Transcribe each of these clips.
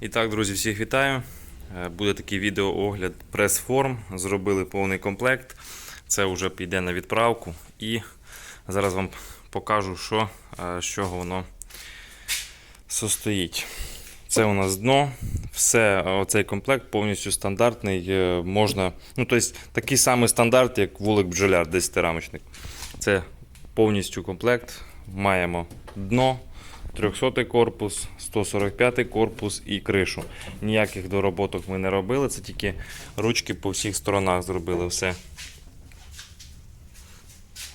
І так, друзі, всіх вітаю. Е, Буде такий відеоогляд прес-форм. Зробили повний комплект. Це вже піде на відправку. І зараз вам покажу, що, е, з чого воно состоїть. Це у нас дно. Все, е, оцей комплект повністю стандартний. Можна, ну, тобто, такий самий стандарт, як вулик бджоляр, 10-рамочник. Це повністю комплект. Маємо дно. 300 корпус, 145 корпус і кришу. Ніяких дороботок ми не робили, це тільки ручки по всіх сторонах зробили все.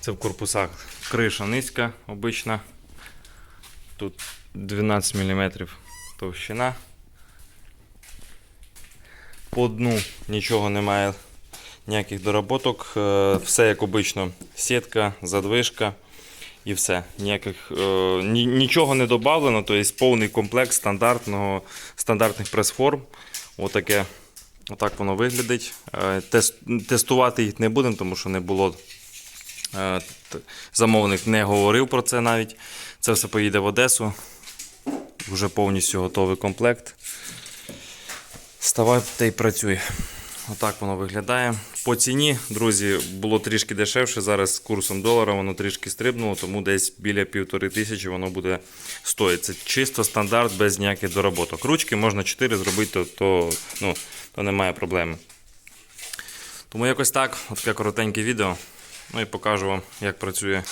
Це в корпусах криша низька, обична. Тут 12 мм товщина. По дну нічого немає, ніяких дороботок. Е, Все як обично, сітка, задвижка і все. Ніяких, е, ні, нічого не додавлено, тобто повний комплект стандартного, стандартних прес-форм. Отаке, отак воно виглядить. Е, тестувати їх не будемо, тому що не було. е, Замовник не говорив про це навіть. Це все поїде в Одесу. Вже повністю готовий комплект. Ставай та й працюй. Отак воно виглядає. По ціні, друзі, було трішки дешевше. Зараз з курсом долара воно трішки стрибнуло, тому десь біля півтори тисячі воно буде стоїти. Це чисто стандарт без ніяких дороботок. Ручки можна 4 зробити, то, ну, то немає проблеми. Тому якось так, таке коротеньке відео. Ну і покажу вам, як працює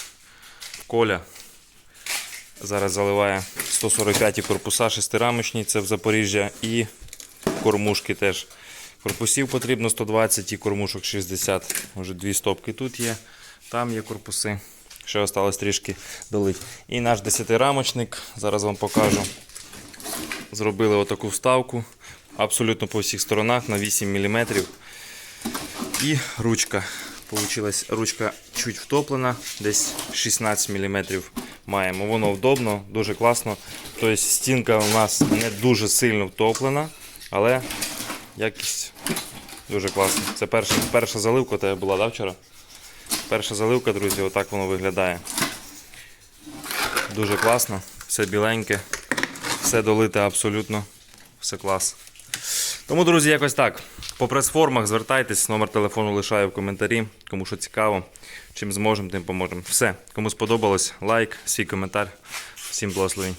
коля. Зараз заливає 145 корпуса шестирамочні, це в Запоріжжя, і кормушки теж. Корпусів потрібно 120 і кормушок 60. Може дві стопки тут є, там є корпуси. Ще осталось трішки долить. І наш 10-рамочник, зараз вам покажу. Зробили отаку вставку абсолютно по всіх сторонах на 8 мм. І ручка. Получилась ручка чуть втоплена, десь 16 мм маємо. Воно вдобно, дуже класно. Тобто стінка у нас не дуже сильно втоплена, але якість дуже класна. Це перша, перша заливка у тебе була, да, вчора? Перша заливка, друзі, отак воно виглядає. Дуже класно, все біленьке, все долите абсолютно, все клас. Тому, друзі, якось так. По прес-формах звертайтесь, номер телефону лишаю в коментарі. Кому що цікаво, чим зможемо, тим поможемо. Все, кому сподобалось, лайк, свій коментар. Всім благословень.